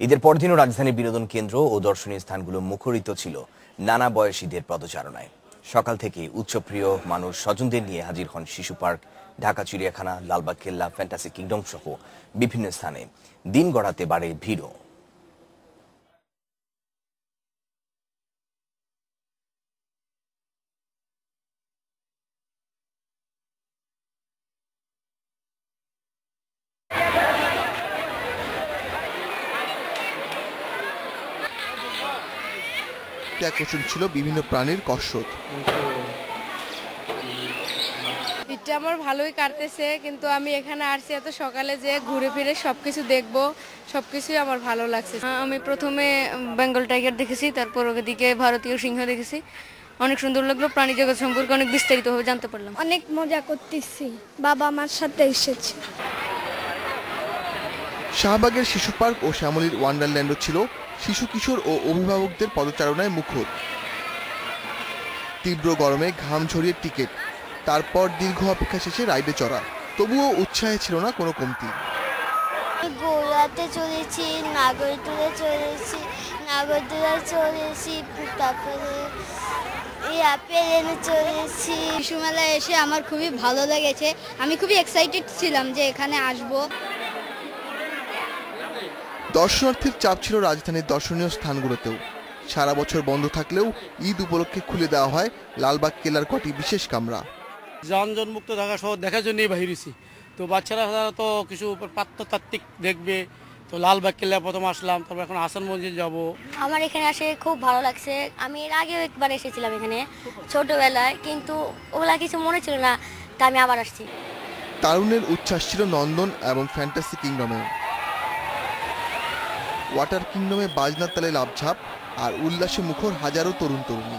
ঈদের পরদিনও রাজধানীর বিনোদন কেন্দ্র ও দর্শনীয় স্থানগুলো মুখরিত ছিল নানা বয়সীদের পদচারণায়। সকাল থেকে উচ্চপ্রিয় মানুষ স্বজনদের নিয়ে হাজির হন শিশু পার্ক, ঢাকা চিড়িয়াখানা, লালবাগ কেল্লা, ফ্যান্টাসি কিংডম সহ বিভিন্ন স্থানে। দিন গড়াতে বাড়ে ভিড়ও। আকর্ষণ ছিল বিভিন্ন প্রাণীর কসরত। ঈদটা আমার ভালোই কাটতেছে কিন্তু আমি এখানে আসছি এত সকালে যে ঘুরে ফিরে সবকিছু দেখব সবকিছুই আমার ভালো লাগছে। আমি প্রথমে বেঙ্গল টাইগার দেখেছি তারপর ওদিকে ভারতীয় সিংহ দেখেছি। অনেক সুন্দর লাগল প্রাণী জগৎ সম্পর্কে অনেক বিস্তারিতভাবে জানতে পারলাম। অনেক মজা করতেছি বাবা আমার সাথে এসেছে। শাহবাগের শিশু পার্ক ও শ্যামলীর ওয়ান্ডারল্যান্ডও ছিল শিশু কিশোর ও অভিভাবকদের পদচারণায় মুখর তীব্র গরমে ঘাম ঝরিয়ে টিকিট। তারপর দীর্ঘ অপেক্ষা শেষে রাইডে চড়া। তবুও উৎসাহে ছিল না কোনো কমতি। গৌরাতে চলেছি নাগরদোলা চলেছি নাগরদোলা চলেছি তারপরে ইয়া প্লেনে চলেছি শিশু মেলায় এসে আমার খুবই ভালো লেগেছে। আমি খুবই এক্সাইটেড ছিলাম যে এখানে আসব। দর্শনার্থীর চাপ ছিল রাজধানীর দর্শনীয় স্থানগুলোতেও। সারা বছর বন্ধ থাকলেও ঈদ উপলক্ষে খুলে দেওয়া হয় লালবাগ কেল্লার কটি বিশেষ কামরা। যানজট মুক্ত ঢাকা শহর দেখার জন্যই বাহিরেছি তো বাচ্চারা তো কিছু পাত্রতাত্ত্বিক দেখবে তো লালবাগ কেল্লা প্রথম আসলাম তারপর এখন হাসান মঞ্জিল যাব। আমার এখানে আসে খুব ভালো লাগছে। আমি এর আগেও একবার এসেছিলাম এখানে ছোটবেলায় কিন্তু ওগুলা কিছু মনে ছিল না তা আমি আবার আসছি। তারুণের উচ্ছ্বাস ছিল নন্দন এবং ফ্যান্টাসি কিংডমে। ওয়াটার কিংডমে বাজনার তালে লাভঝাপ আর উল্লাসে মুখর হাজারো তরুণ তরুণী।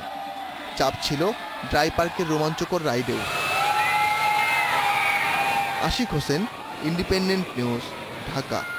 চাপ ছিল ড্রাই পার্কের রোমাঞ্চকর রাইডেও। Ashik Hossain independent news Dhaka.